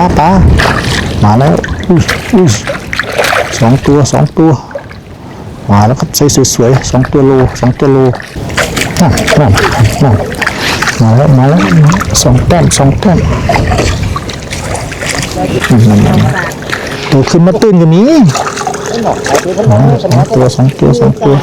าปลามาแล้วอุ้ยอุ้ยสองตัวสองตัวมาแล้วครับใส่สวยๆสองตัวโลสองตัวโลนั่นนั่นนั่นมาแล้วมาแล้วสองแต้มสองแต้มนั่นนั่นนั่นตัวขึ้นมาตื่นกันนี้สองตัวสองตัวสองตัว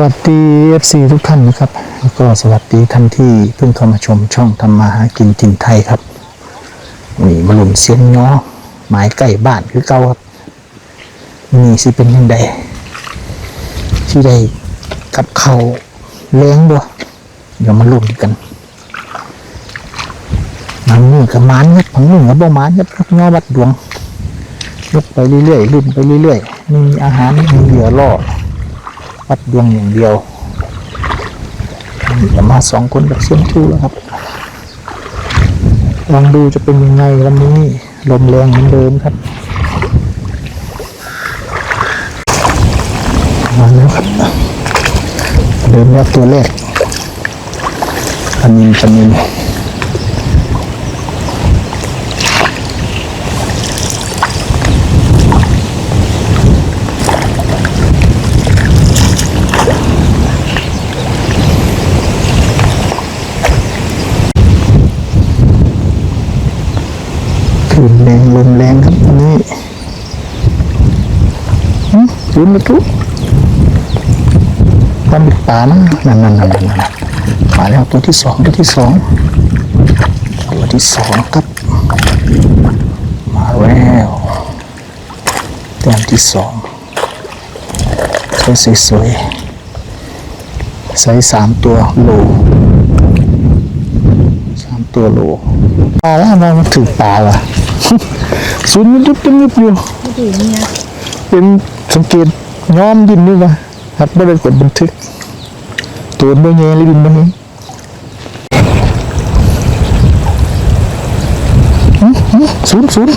วัสดี FC ทุกท่านนะครับ แล้วก็สวัสดีท่านที่เพิ่งเข้ามาชมช่องทำมาหากินถิ่นไทยครับนี่มาลุมเสียนง้อหมายใกล้บ้านคือเก่าครับนี่สิเป็นยังไงที่ได้กับเขาเลี้ยงบ่เดี๋ยวมาลุ้นกันมันมือกับมันครับผังมือกับบ่มันครับครับง้อวัดดวงยกไปเรื่อยๆลุ้นไปเรื่อยๆมีอาหารมีเหลือล่อ วัดดวงอย่างเดียวจะมาสองคนกับเซียนชูแล้วครับลองดูจะเป็นยังไงวันนี้ลมแรงเหมือนเดิมครับมาแล้วครับเดินแล้วตัวแรกปนินปนินคลื่นแรงล มแรงครับวันนี้หืมยืนมาทุกปลาหมึกป่านะนั่นนั่นนั่นนั่นนั่นมาแล้วตัวที่สองตัวที่สองตัวที่สองครับ มาแล้วตัวที่สองสวยสวยๆใส่สามตัวโลสามตัวโลปลาแล้วทำไมมันถึงปลาล่ะ ศูนย์มันยุบยุบยุบอยู่ดีเนี่ยเป็นสังเกตย้อมดินนี่วะครับไม่ได้กดบันทึกตัวเมื่อไงเลยดินมันนี้หึหึศูนย์ศูนย์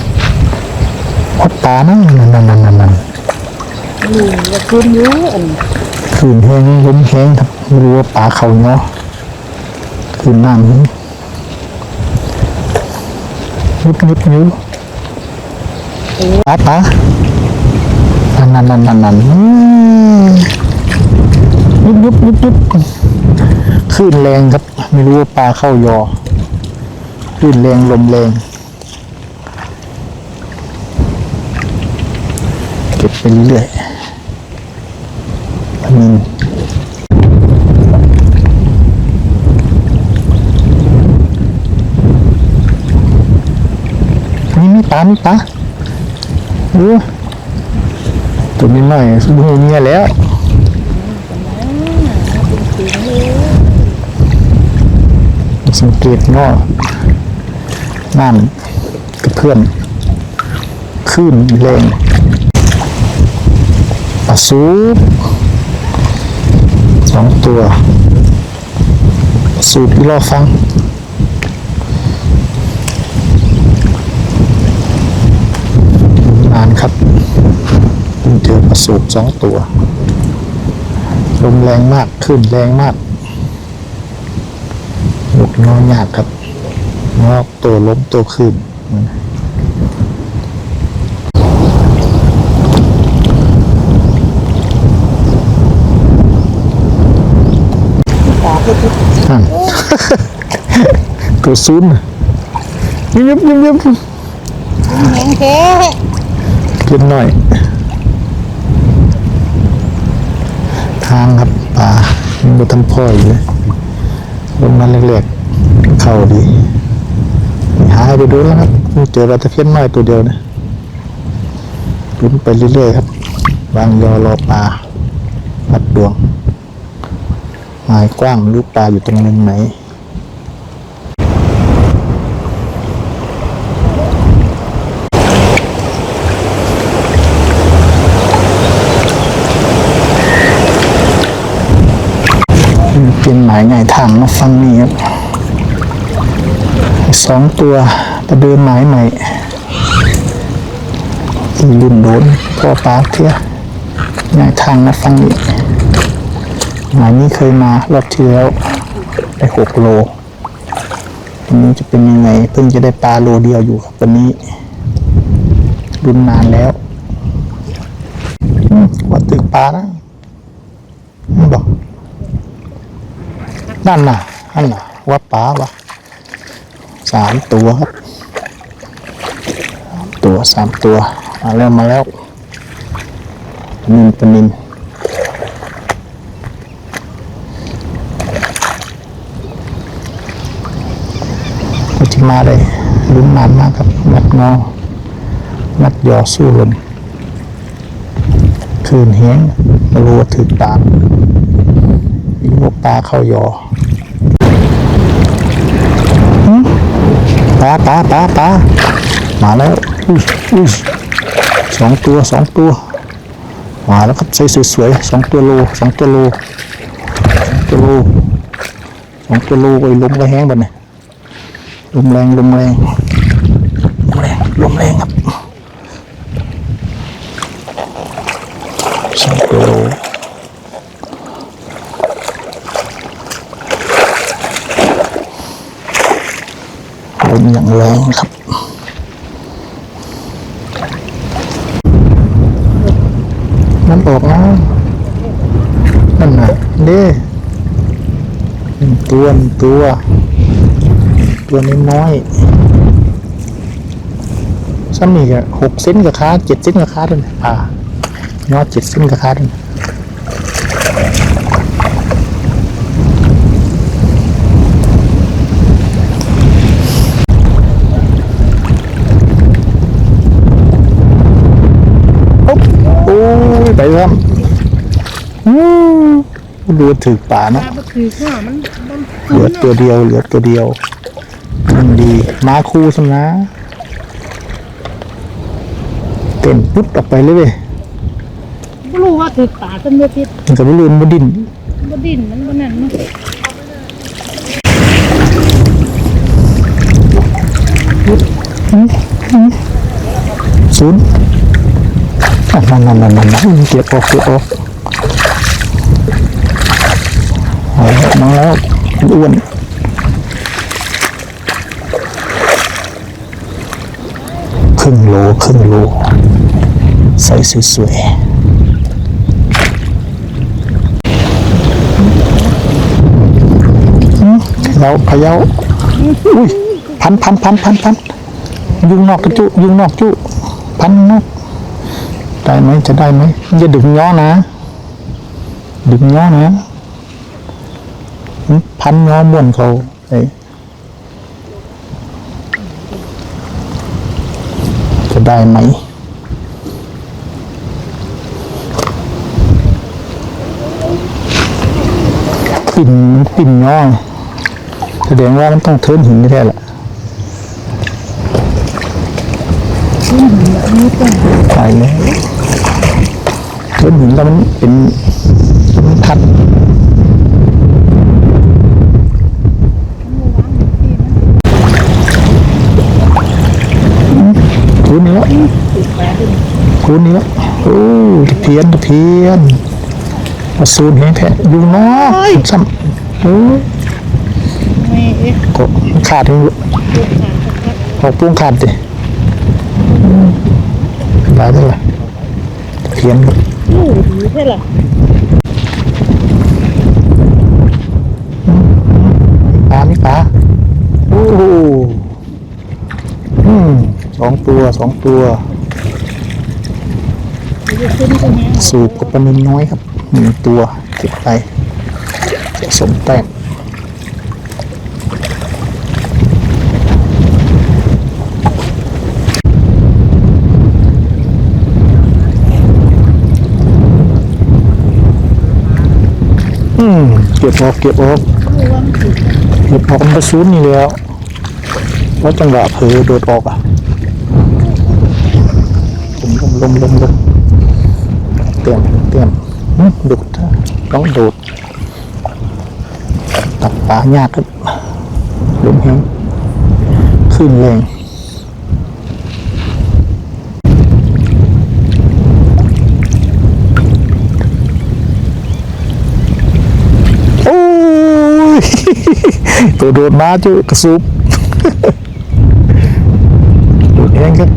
วัดป่านะนั่นนั่นนั่นนั่นนั่นนี่ก็คืนอยู่อันคืนแห้งลมแห้งครับไม่รู้ว่าป่าเขาเนาะคืนน้ำ นี้นิบนิบนิ้วป่าป่านั่นนั่นนั่นนั่นนั่นยุบยุบยุบยุบคลื่นแรงครับ ไม่รู้ว่าปลาเข้ายอคลื่นแรงลมแรงเก็บไปเรื่อยปลานิ มีปลามีปลาเออตัวนี้หน่อยบูเมียแล้วสังเกตเงาะน้ำกระเพื่อนคลื่นแรงปลาซูปสองตัว สูบที่รอฟังานครับเพิ่งเจอปลาสูบสองตัวลมแรงมากคลื่นแรงมากลูกน้อยยากครับงอกตัวล้มตัวขึ้นตัวซุนย์ยิบยิบยิบยิบแห้ง กินหน่อย ทางครับป่ามันก็ทำพ่ออยู่เลยลงมาเล็กๆ เข้าดีหายไปดูแล้วครับเจอปลาตะเพียนน้อยตัวเดียวนะลุ้นไปเรื่อยๆครับวางยอรอปลาวัดดวงหมายกว้างลูกปลาอยู่ตรงมุมไหน เป็นหมายง่ายทางมาฟังนี่ครับสองตัวประเดิมหมายใหม่อีรุ่นโดนพ่อปลาเทียง่ายทางมาฟังนี้หมายนี้เคยมารอบที่แล้วได้หกโลวันนี้จะเป็นยังไงเพิ่งจะได้ปลาโลเดียวอยู่ครับวันนี้รุ่นนานแล้วว่าตึกปลานะบอก นั่นน่ะนั่นน่ะว่าปลาวะสามตัวครับตัวสามตัวมาแล้วมาแล้วนินปนินก็จะมาได้ลุ้นนานมากครับงัดงองัดยอสู้ลมคืนเฮงไม่รู้ว่าถือปากมีพวกปลาเข้ายอ ปลาปลาปลาปลามาแล้วอุ้ยอุ้ยสองตัวสองตัวมาแล้วครับใส่สวยๆสองตัวโลสองตัวโลสองตัวโลสองตัวโลโอ้ยลมก็แห้งบัดเนี่ยลมแรงลมแรงลมแรงลมแรงครับสองตัวโลล มอย่างแรงครับมันออกนะนั่นน่ะเด้ตัวตัว ตัวนี้น้อยซ้ำนี่ก็หกเซนกับค้าเจ็ดเซนกับค้าด้วยนะอ่ายอดเจ็ดเซนกับค้าด้วยนะโอ๊บโอ้ ยไปแล้วอู้ดูถึกป่าเนาะปลาก็คือข้ามันมันเหลือตัวเดียวเหลือตัวเดียวมันดีมาคู่สนะเต้นปุ๊บออกไปเลยเว้ยไม่รู้ว่าคือปลาเป็นเมื่อพิษมันก็ไม่ลืมมาดินบ่ดินมันบ่นั่นเนาะศูนย์อะ นั่นนั่นนั่นนั่นเก็บออกเก็บออกเอาแล้วมาแล้วอ้วนครึ่งโลครึ่งโลใส่สวยๆเราเขย่าอุ้ยพันพันพันพันพันยุงนอกกระจุยุงนอกจุพันนอก ได้ไหมจะได้ไหมอย่าดึงย้อนะ ดึงย้อนะพันย้อม้วนเขาไอ้จะได้ไหมปิ่นปิ่นย่อแสดงว่ามันต้องเทินหินแท้แหละตายแล้ว เทินหินแล้วมันเป็นมันพัดคูนี้แล้วคูนี้แล้วโอ้ตะเพียนตะเพียนมาซูนแห้งแท้ยุงน้อยซ้ำโอ้ยแม่เอ๊ะก็ขาดทั้งลูกขาดสักพักหอกปุ้งขาดดิอืมหลายเท่าไหร่เพียน ครับลูกดีใช่ล่ะปลาไม่ปลาโอ้โหอืมสองตัวสองตัวจะขึ้นก็แห้งสูบกับปลานินน้อยครับหนึ่งตัวเก็บไปสะสมแต้ม ก็บออกเก็บออกเก็บออกมันกระสุนนี่แล้วเพราะจังหวะเผลอโดดออกอะลมลมลมลมลมเตรียมเตรียมหึโดดต้องโดดตัดปลายากครับลมแห้งขึ้นแรง ตัวโดดมาจุกระซุบโดดแห้งครับ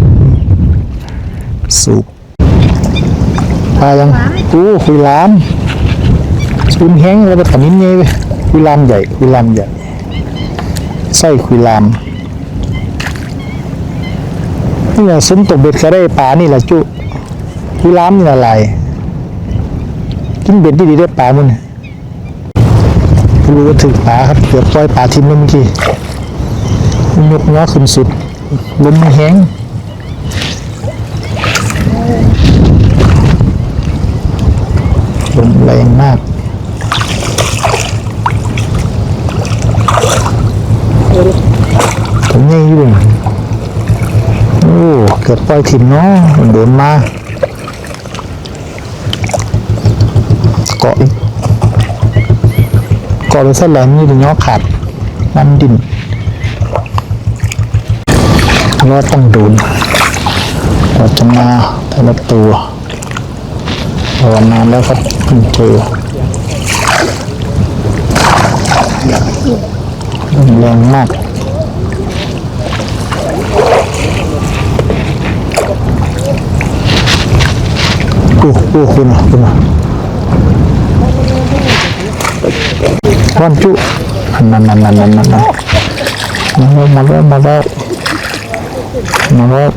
สูบปลายังโอ้คุยลามซุนแห้งแล้วไปทำนิ้นเงี้ยไปคุยลามใหญ่คุยลามใหญ่ไส้คุยลามนี่แหละซุ้มตกเบ็ดก็ได้ปลานี่แหละจุคุยลามนี่ละลายกินเบ็ดดีๆได้ปลามัน ยรู้ว่าถึงปลาครับเกือบปล่อยปลาทิ้งแล้วเมื่อกี้มันยกง้อขึ้นสุดลมแห้งลมแรงมากผมยังอยู่โอ้เกือบปล่อยถิ่นเนาะมันโดนมาเกาะอีก กาะไปสักแหลมนี่ถึงย้อขาดมันดิ่นรอดต้องโดนเราจะมาแต่ละตัวรอนานแล้วครับเพิ่งเจอแรงมากโอ้โอ้คุณนะคุณ นะวันจุนั่นนั่นนั่นนั่นนั่นมาแล้วมาแล้วมาแล้วมาแล้ว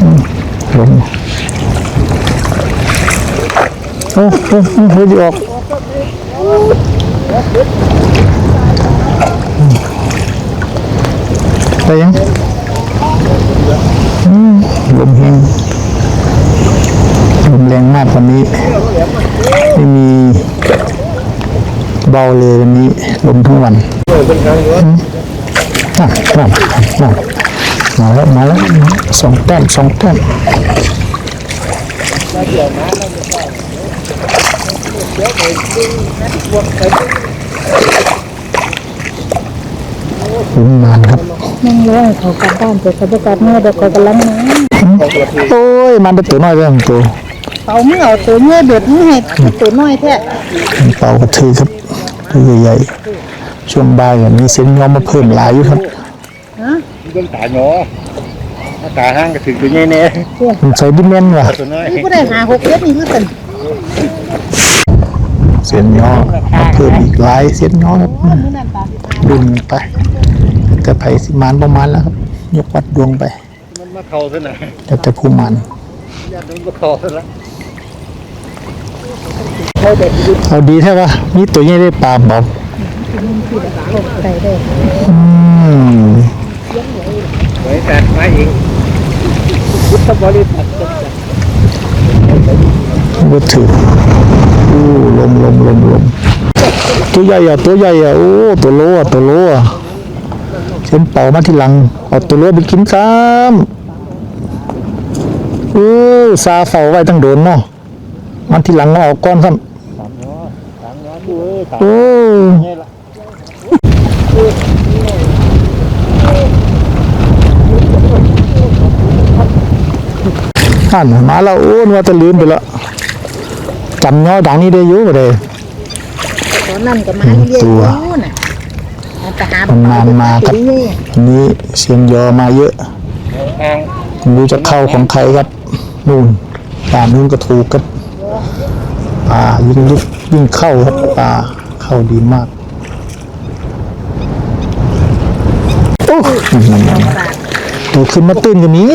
อืมลงโอ้โอ้โอ้เฮ้ยดีออกอืมได้ยัง ลมแห้งลมแรงมากวันนี้ ไม่มี เบาเลยวันนี้ลมทั้งวันอืมอะนั่นนั่นมาแล้วมาแล้วสองแต้มสองแต้มลุ้นนานครับนั่งร้อยเขากลับบ้านไปเขาจะกลับเมื่อเด็กเขากำลังมาโอ้ยมันเป็นตัวน้อยเรื่องตัวเขาไม่เอาตัวเมื่อเดือดไม่ให้ตัวน้อยแท้มันเป่ากระทือครับ ตัวใหญ่ๆ ช่วงบ่ายอย่างนี้เส้นย้อมมาเพิ่มหลายอยู่ครับฮะเรื่องตาหนอถ้าตาห้างก็ถึงตัวใหญ่แน่มันใส่ดิเมนว่ะตัวน้อยนี่ก็ได้หาหกเดือนนี่คือกันเส้นย้อมาเพิ่มอีกหลายเส้นย้อครับเมื่อนั้นตาสิพาดุนไปแต่ไผ่สิมานประมาณแล้วครับยกวัดดวงไปมันมาเข้าซะหน่อยแล้วแต่ผู้มันญาติมันมาเข้าซะแล้ว เอาดีแท้ว่ามีตัวใหญ่ได้ปลาเบาใส่ได้อืมไว้แต่มาเองพุทธบริษัทก็ถืออู้ลมลมลมลมตัวใหญ่อะตัวใหญ่อะโอ้ตัวโลอะตัวโลอะเส้นเป่ามาที่หลังเอาตัวโลไปกินซ้ำโอ้ซาเฝ้าไว้ตั้งโดนเนาะมันที่หลังเอาก้อนซ้สามหนอสามหนอ ดูเอ้ยำสามโอ้ใหญ่ละท่านมาแล้วโอ้นว่าจะลืมไปแล้วจำย้อยดังนี้ได้อยุ่เลยตอนนั้นก็มาเรียนรู้น่ะเอาไปหามันนานมาครับนี่วันนี้เซียนยอมาเยอะทางไม่รู้จะเข้าของใครครับนู่นป่านู่นก็ถูกครับ ป่ายิ่งลุกยิ่งเข้าครับป่าเข้าดีมากโอ้นั่นๆตัวขึ้นมาตื่นกันนี้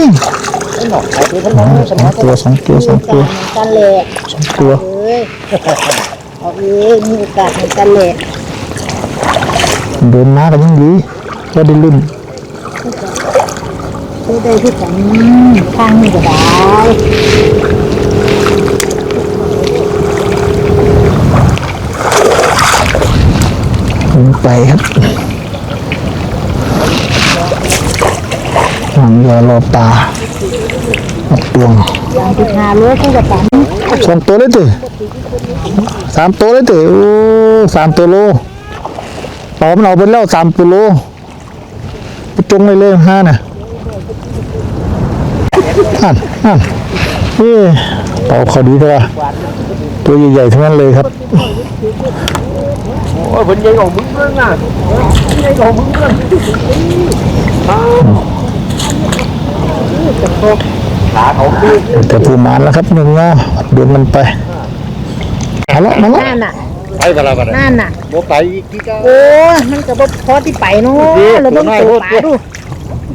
สองตัวสองตัวสองตัวกันแหละสองตัวเอ้ยเอาเอ้ยมีโอกาสเหมือนกันแหละเดินมากันยังดีก็ได้ลุ่นช่วยได้ที่กันข้างนี้ก็ได้ ลงไปครับหลังยอรอปลาอัดดวงสาโลปันสองตัวเลยติสามตัวเลยติโอ้สามตัวโลปอมนเราไปแล้วสามกิโลไปจงเลยเลยห้าน่ะนั่นนั่นเอ้เป่าเขาดีเถอะตัวใหญ่ๆทั้งนั้นเลยครับ โอ้ยผลใหญ่ของมึงเรื่องน่ะผลใหญ่ของมึงเรื่องขาเขาคือแต่ผู้มานแล้วครับหนึ่งงอเดินมันไปเอาละมาละนั่นน่ะไปกันแล้วกันนั่นน่ะโมไปอีกที่ก็โอ้ยมันก็บ่พอที่ไปเนาะเราต้องตัวปลาดู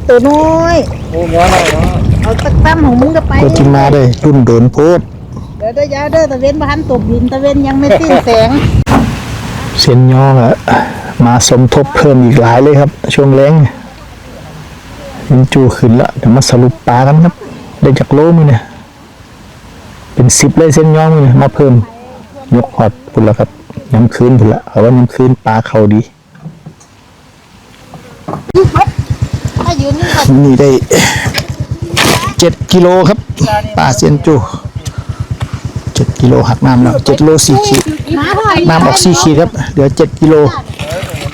ตัวน้อยโอ้งอเราเนาะเอาสักตั้มของมึงก็ไปตัวที่มาได้รุ่นโดนโพดเดี๋ยวเด้อยาวเด้อตะเวนบ้านตกดินตะเวนยังไม่สิ้นแสง เส้นย่ออะมาสมทบเพิ่มอีกหลายเลยครับ ช่วงแรงยินจูขึ้นละเดี๋ยวมาสรุปปลากันครับ ได้จากโลมือเนี่ยเป็นสิบเลยเส้นย่อมือเนี่ยมาเพิ่มยกหอดพุ่นละครับย้ำคืนพุ่นละเอาว่าย้ำคืนปลาเขาดีมายืนนี่ก่อนนี่ได้เจ็ดกิโลครับปลาเซียนจู เจ็ดกิโลหักน้ำแล้วเจ็ดโลสี่ขีดมาเท่าไหร่น้ำออกสี่ขีดครับเหลือเจ็ดกิโล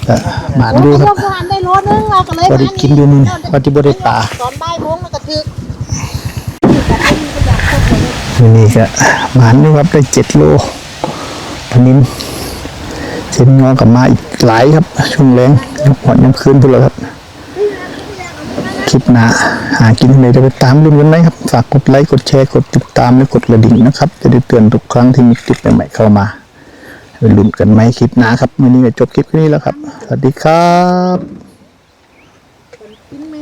ก็หมานดูครับเราก็หันได้โลนึงเราก็เลยพอได้กินอยู่นี่ว่าที่บ่ได้ปลาตอนบ่ายโมงมันก็ถึกนี่ก็หมานนี่ครับได้เจ็ดโลพันนินเส้นงอกับมาอีกหลายครับช่วงแรงยกหอดยำคืนพุ่นแล้วครับ คลิปหน้าหากินที่จะไปตามรุ่นกันไหมครับ ฝากกดไลค์ กดแชร์ กดติดตาม และกดกระดิ่งนะครับ จะได้เตือนทุกครั้งที่มีคลิปใหม่ๆเข้ามาไปลุ้นกันไหมคลิปหน้าครับวันนี้จบคลิปแค่นี้แล้วครับ สวัสดีครับ